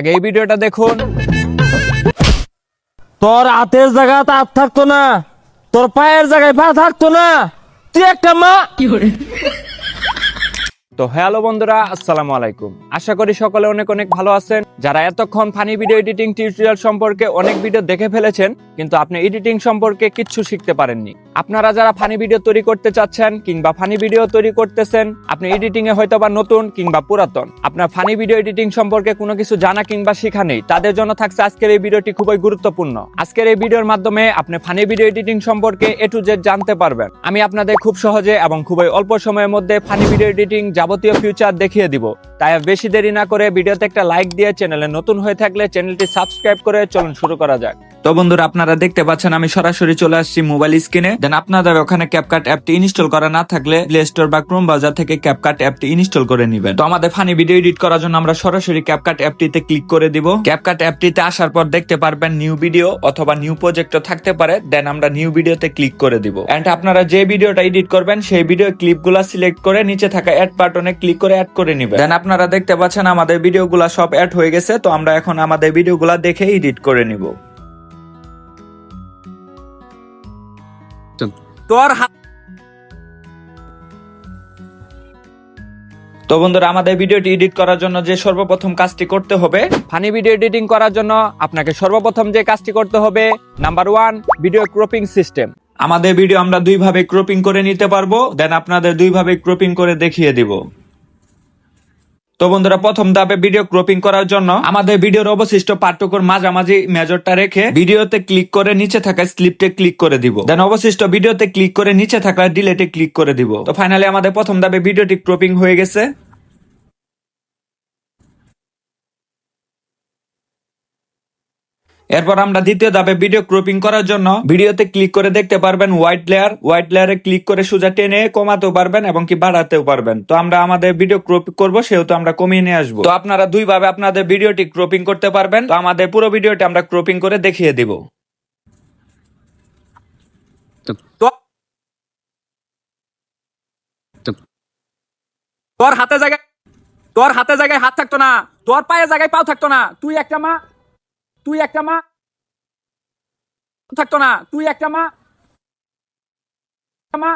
আগে এই ভিডিওটা দেখুন। তোর হাতের জায়গা হাত থাকতো না তোর পায়ের জায়গায় পা থাকতো না। তুই একটা মা। তো হ্যালো বন্ধুরা, আসসালামু আলাইকুম। আশা করি সকলে অনেক অনেক ভালো আছেন। যারা এতক্ষণ ফানি ভিডিও এডিটিং টিউটোরিয়াল সম্পর্কে অনেক ভিডিও দেখে ফেলেছেন, কিন্তু আপনি এডিটিং সম্পর্কে কিচ্ছু শিখতে পারেননি। আপনারা যারা ফানি ভিডিও তৈরি করতে চাচ্ছেন কিংবা ফানি ভিডিও তৈরি করতেছেন, আপনি এডিটিং এ হয়তো বা নতুন কিংবা পুরাতন। আপনার ফানি ভিডিও এডিটিং সম্পর্কে কোনো কিছু জানা কিংবা শেখা নেই, তাদের জন্য থাকছে আজকের এই ভিডিওটি খুবই গুরুত্বপূর্ণ। আজকের এই ভিডিওর মাধ্যমে আপনি ফানি ভিডিও এডিটিং সম্পর্কে এ টু জেড জানতে পারবেন। আমি আপনাদের খুব সহজে এবং খুবই অল্প সময়ের মধ্যে ফানি ভিডিও এডিটিং যাবতীয় ফিউচার দেখিয়ে দিব। তাই বেশি দেরি না করে ভিডিওতে একটা লাইক দিয়ে চ্যানেলে নতুন হয়ে থাকলে চ্যানেলটি সাবস্ক্রাইব করে চলুন শুরু করা যাক। তো বন্ধুরা, আপনারা দেখতে পাচ্ছেন, আমি সরাসরি চলে আসছি মোবাইল স্ক্রিনে দেন আপনাদের ওখানে ক্যাপকাট অ্যাপটি ইনস্টল করা না থাকলে প্লে স্টোর বা ক্রোম ব্রাউজার থেকে ক্যাপকাট অ্যাপটি ইনস্টল করে নেবেন। তো আমাদের ফানি ভিডিও এডিট করার জন্য আমরা সরাসরি ক্যাপকাট অ্যাপটিতে ক্লিক করে দিব। ক্যাপকাট অ্যাপটিতে আসার পর দেখতে পারবেন নিউ ভিডিও অথবা নিউ প্রজেক্টও থাকতে পারে। দেন আমরা নিউ ভিডিওতে ক্লিক করে দিব। এন্ড আপনারা যে ভিডিওটা এডিট করবেন, সেই ভিডিও ক্লিপগুলো সিলেক্ট করে নিচে থাকা অ্যাড বাটনে ক্লিক করে অ্যাড করে নেবেন। দেন আপনারা দেখতে পাচ্ছেন, আমাদের ভিডিওগুলো সব অ্যাড হয়ে গেছে। তো আমরা এখন আমাদের ভিডিওগুলো দেখে এডিট করে নিব। তোর তো বন্ধুরা, আমাদের ভিডিওটি এডিট করার জন্য যে সর্বপ্রথম কাজটি করতে হবে, ফানি ভিডিও এডিটিং করার জন্য আপনাকে সর্বপ্রথম যে কাজটি করতে হবে, number one, video cropping system. আমাদের ভিডিও আমরা দুইভাবে ক্রপিং করে নিতে পারব, দেন আপনাদের দুইভাবে ক্রপিং করে দেখিয়ে দিব। তো বন্ধুরা, প্রথম ধাপে ভিডিও ক্রপিং করার জন্য আমাদের ভিডিওর অবশিষ্ট পার্থক্যর মাঝামাঝি মেজরটা রেখে ভিডিওতে ক্লিক করে নিচে থাকা স্লিপটে ক্লিক করে দিব। দেন অবশিষ্ট ভিডিওতে ক্লিক করে নিচে থাকা ডিলেটে ক্লিক করে দিব। তো ফাইনালি আমাদের প্রথম ধাপে ভিডিওটি ক্রপিং হয়ে গেছে। এরপর আমরা দ্বিতীয় ধাপে ভিডিও ক্রপিং করার জন্য ভিডিওতে ক্লিক করে দেখতে পারবেন হোয়াইট লেয়ার হোয়াইট লেয়ারে ক্লিক করে সোজা টেনে কমাতেও পারবেন এবং কি বাড়াতেও পারবেন। তো আমরা আমাদের ভিডিও ক্রপিং করব সেহেতু আমরা কমিয়ে নিয়ে আসব। তো আপনারা দুই ভাবে আপনাদের ভিডিওটি ক্রপিং করতে পারবেন। তো আমাদের পুরো ভিডিওটি আমরা ক্রপিং করে দেখিয়ে দিব। তোর হাতে জায়গায় তোর হাতে জায়গায় হাত থাকতো না। তোর পায়ে জায়গায় পাও থাকতো না। তুই একটা মা তুই একটা মা থাকতো না। তুই একটা মা। মা।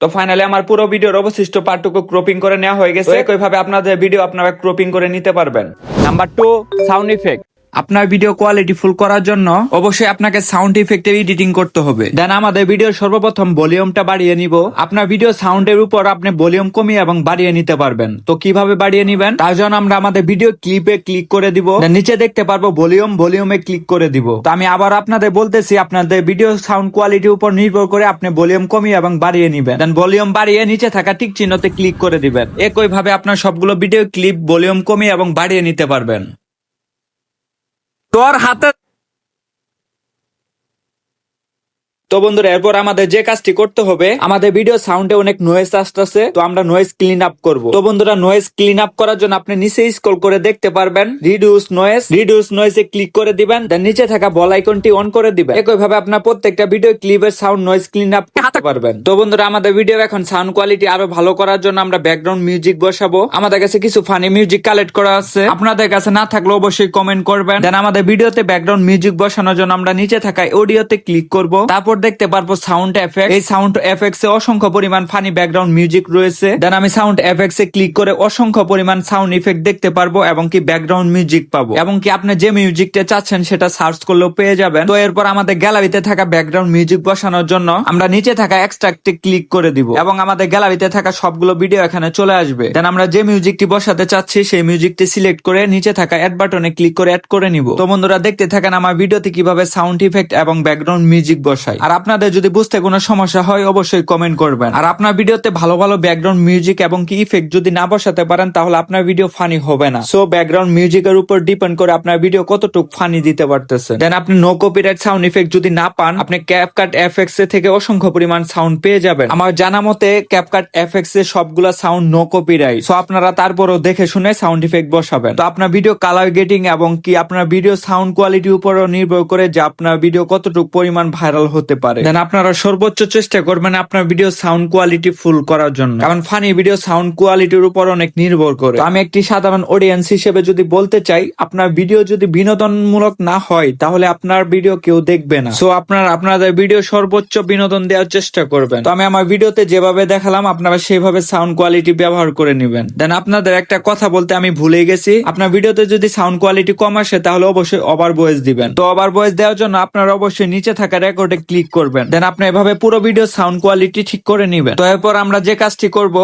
তো ফাইনালি আমার পুরো ভিডিওর অবশিষ্ট পার্টটুকু ক্রপিং করে নেওয়া হয়ে গেছে। একইভাবে আপনাদের ভিডিও আপনারা ক্রপিং করে নিতে পারবেন। নাম্বার টু সাউন্ড ইফেক্ট আপনার ভিডিও কোয়ালিটি ফুল করার জন্য অবশ্যই আপনাকে সাউন্ড ইফেক্টে এডিটিং করতে হবে। দেন আমাদের ভিডিও সর্বপ্রথম ভলিউমটা বাড়িয়ে নিব। আপনার ভিডিও সাউন্ডের উপর আপনি ভলিউম কমিয়ে এবং বাড়িয়ে নিতে পারবেন। তো কীভাবে বাড়িয়ে নিবেন? তার জন্য আমরা আমাদের ভিডিও ক্লিপে ক্লিক করে দিব। নিচে দেখতে পারব ভলিউম ভলিউমে ক্লিক করে দিব। তো আমি আবার আপনাদের বলতেছি, আপনাদের ভিডিও সাউন্ড কোয়ালিটির উপর নির্ভর করে আপনি ভলিউম কমিয়ে এবং বাড়িয়ে নিবেন। দেন ভলিউম বাড়িয়ে নিচে থাকা টিক চিহ্নতে ক্লিক করে দিবেন। একই ভাবে আপনার সবগুলো ভিডিও ক্লিপ ভলিউম কমিয়ে এবং বাড়িয়ে নিতে পারবেন। তোর হাতে তো বন্ধুরা, এরপর আমাদের যে কাজটি করতে হবে, আমাদের ভিডিও সাউন্ডে অনেক নয়েজ আসতেছে, তো আমরা নয়েজ ক্লিন আপ করব। তো বন্ধুরা নয়েজ ক্লিন আপ করার জন্য আপনি নিচে স্ক্রল করে দেখতে পারবেন রিডিউস নয়েজ রিডিউস নয়েজে ক্লিক করে দিবেন দেন নিচে থাকা বল আইকনটি অন করে দিবেন। একই ভাবে আপনার প্রত্যেকটা ভিডিও ক্লিপের সাউন্ড নয়েজ ক্লিন আপ করতে পারবেন। তো বন্ধুরা, আমাদের ভিডিও এখন সাউন্ড কোয়ালিটি আরও ভালো করার জন্য আমরা ব্যাকগ্রাউন্ড মিউজিক বসাবো। আমাদের কাছে কিছু ফানি মিউজিক কালেক্ট করা আছে। আপনাদের কাছে না থাকলে অবশ্যই কমেন্ট করবেন। দেন আমাদের ভিডিওতে ব্যাকগ্রাউন্ড মিউজিক বসানোর জন্য আমরা নিচে থাকা অডিওতে ক্লিক করব। তারপর দেখতে পারব সাউন্ড এফেক্ট এই সাউন্ড এফেক্টস এ অসংখ্য পরিমাণ ফানি ব্যাকগ্রাউন্ড মিউজিক রয়েছে। দেন আমি সাউন্ড এফেক্টস এ ক্লিক করে অসংখ্য পরিমাণ সাউন্ড ইফেক্ট দেখতে পারব এবং কি ব্যাকগ্রাউন্ড মিউজিক পাবো। এবং কি আপনি যে মিউজিকটা চাচ্ছেন সেটা সার্চ করলেও পেয়ে যাবেন। তো এরপর আমাদের গ্যালারিতে থাকা ব্যাকগ্রাউন্ড মিউজিক বসানোর জন্য আমরা নিচে থাকা এক্সট্রাক্টে ক্লিক করে দিব। এবং আমাদের গ্যালারিতে থাকা সবগুলো ভিডিও এখানে চলে আসবে। দেন আমরা যে মিউজিকটি বসাতে চাচ্ছি সেই মিউজিকটি সিলেক্ট করে নিচে থাকা অ্যাড বাটনে ক্লিক করে অ্যাড করে নিব। তো বন্ধুরা দেখতে থাকেন আমার ভিডিওতে কীভাবে সাউন্ড ইফেক্ট এবং ব্যাকগ্রাউন্ড মিউজিক বসাই। আর আপনাদের যদি বুঝতে কোনো সমস্যা হয়, অবশ্যই কমেন্ট করবেন। আর আপনার ভিডিওতে ভালো ভালো ব্যাকগ্রাউন্ড মিউজিক এবং কি ইফেক্ট যদি না বসাতে পারেন, তাহলে আপনার ভিডিও ফানি হবে না। সো ব্যাকগ্রাউন্ড মিউজিকের উপর ডিপেন্ড করে আপনার ভিডিও কতটুকু ফানি দিতে পারতেছে। দেন আপনি নো কপিরাইট সাউন্ড ইফেক্ট যদি না পান, আপনি ক্যাপকাট এফএক্স এ থেকে অসংখ্য পরিমাণ সাউন্ড পেয়ে যাবেন। আমার জানা মতে ক্যাপকাট এফএক্স এ সবগুলা সাউন্ড নো কপিরাইট সো আপনারা তারপরও দেখে শুনে সাউন্ড ইফেক্ট বসাবেন। তো আপনার ভিডিও কালার গেটিং এবং কি আপনার ভিডিও সাউন্ড কোয়ালিটির উপরও নির্ভর করে যে আপনার ভিডিও কতটুকু পরিমাণ ভাইরাল হতে পারে। দেন আপনারা সর্বোচ্চ চেষ্টা করবেন আপনার ভিডিও সাউন্ড কোয়ালিটি ফুল করার জন্য। কারণ ফানি ভিডিও সাউন্ড কোয়ালিটির উপর অনেক নির্ভর করে। আমি একটি সাধারণ অডিয়েন্স হিসেবে যদি বলতে চাই, আপনার ভিডিও যদি বিনোদনমূলক না হয়, তাহলে আপনার ভিডিও কেউ দেখবে না। সো আপনার, আপনাদের ভিডিও সর্বোচ্চ বিনোদন দেওয়ার চেষ্টা করবেন। তো আমি আমার ভিডিওতে যেভাবে দেখালাম, আপনারা সেভাবে সাউন্ড কোয়ালিটি ব্যবহার করে নেবেন। দেন আপনাদের একটা কথা বলতে আমি ভুলে গেছি। আপনার ভিডিওতে যদি সাউন্ড কোয়ালিটি কম আসে, তাহলে অবশ্যই ওভার ভয়েস দিবেন। তো ওভার ভয়েস দেওয়ার জন্য আপনারা অবশ্যই নিচে থাকা রেকর্ডে ক্লিক করবেন। দেন আপনি এভাবে পুরো ভিডিও সাউন্ড কোয়ালিটি ঠিক করে নেবেন। তো এরপর আমরা যে কাজটি করব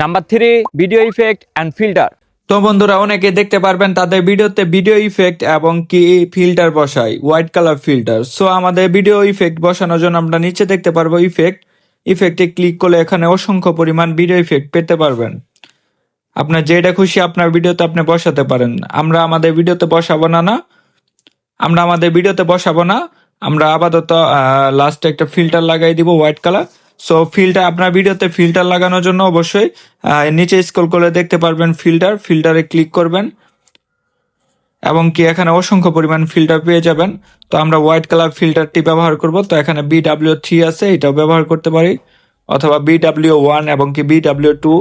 number three video effect and filter তো বন্ধুরা অনেকে দেখতে পারবেন তাদের ভিডিওতে ভিডিও ইফেক্ট এবং কি ফিল্টার বসাই হোয়াইট কালার ফিল্টার সো আমাদের ভিডিও ইফেক্ট বসানোর জন্য আমরা নিচে দেখতে পারব ইফেক্ট ইফেক্টে ক্লিক করলে এখানে অসংখ্য পরিমাণ ভিডিও ইফেক্ট পেতে পারবেন। আপনার যেটা খুশি আপনার ভিডিওতে আপনি বসাতে পারেন। আমরা আমাদের ভিডিওতে বসাবো না না। আমরা আমাদের ভিডিওতে বসাবো না। আমরা আপাতত লাস্টে একটা ফিল্টার লাগাই দিব হোয়াইট কালার সো ফিল্টার আপনার ভিডিওতে ফিল্টার লাগানোর জন্য অবশ্যই নিচে স্ক্রল করে দেখতে পারবেন ফিল্টার ফিল্টারে ক্লিক করবেন। এবং কি এখানে অসংখ্য পরিমাণ ফিল্টার পেয়ে যাবেন। তো আমরা হোয়াইট কালার ফিল্টারটি ব্যবহার করব। তো এখানে বি ডাব্লিউ থ্রি আছে, এটাও ব্যবহার করতে পারি। অথবা বি ডাব্লিউ ওয়ান এবং কি বি ডাব্লিউ টু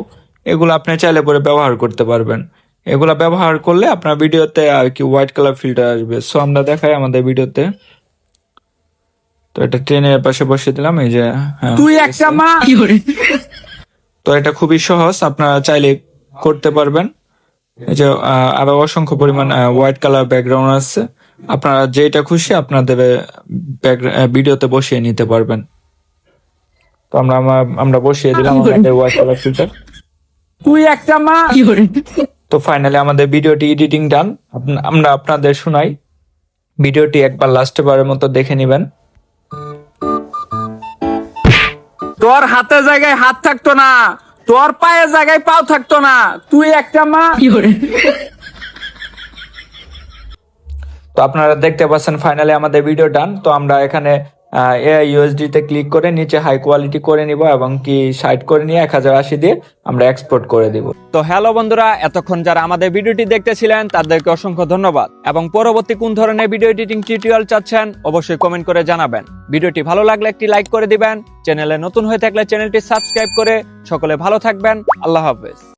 এগুলো আপনি চাইলে পরে ব্যবহার করতে পারবেন। এগুলো ব্যবহার করলে আপনার ভিডিওতে আর কি হোয়াইট কালার ফিল্টার আসবে। সো আমরা দেখাই আমাদের ভিডিওতে তো এটা ট্রেনের পাশে বসিয়ে দিলাম এই যে হ্যাঁ, তুই একটা মা! তো এটা খুবই সহজ আপনারা চাইলে করতে পারবেন। এই যে আরও অসংখ্য পরিমাণ হোয়াইট কালার ব্যাকগ্রাউন্ড আছে। আপনারা যেটা খুশি আপনাদের ভিডিওতে বসিয়ে নিতে পারবেন। তো আমরা আমরা- আমরা বসিয়ে দিলাম আমাদের হোয়াইট কালার ফিল্টার তুই একটা মা! তো ফাইনালি আমাদের ভিডিওটি এডিটিং ডান আমরা আপনাদের শোনাই। ভিডিওটি একবার লাস্টে বারের মতো দেখে নেবেন। তোর হাতে জায়গায় হাত থাকতো না তোর পায়ের জায়গায় পাও থাকতো না। তুই একটা মা। তো আপনারা দেখতে পাচ্ছেন ফাইনালি আমাদের ভিডিও ডান তো আমরা এখানে এআই ইউএসডি তে ক্লিক করে নিচে হাই কোয়ালিটি করে নিব এবং কি সাইড করে নিয়ে এক হাজার আশি দিয়ে আমরা এক্সপোর্ট করে দিব। তো হ্যালো বন্ধুরা, এতক্ষণ যারা আমাদের ভিডিওটি দেখতেছিলেন, তাদেরকে অসংখ্য ধন্যবাদ। এবং পরবর্তী কোন ধরনের ভিডিও এডিটিং টিউটোরিয়াল চাচ্ছেন, অবশ্যই কমেন্ট করে জানাবেন। ভিডিওটি ভালো লাগলে একটি লাইক করে দিবেন। চ্যানেলে নতুন হয়ে থাকলে চ্যানেলটি সাবস্ক্রাইব করে সকলে ভালো থাকবেন। আল্লাহ হাফেজ।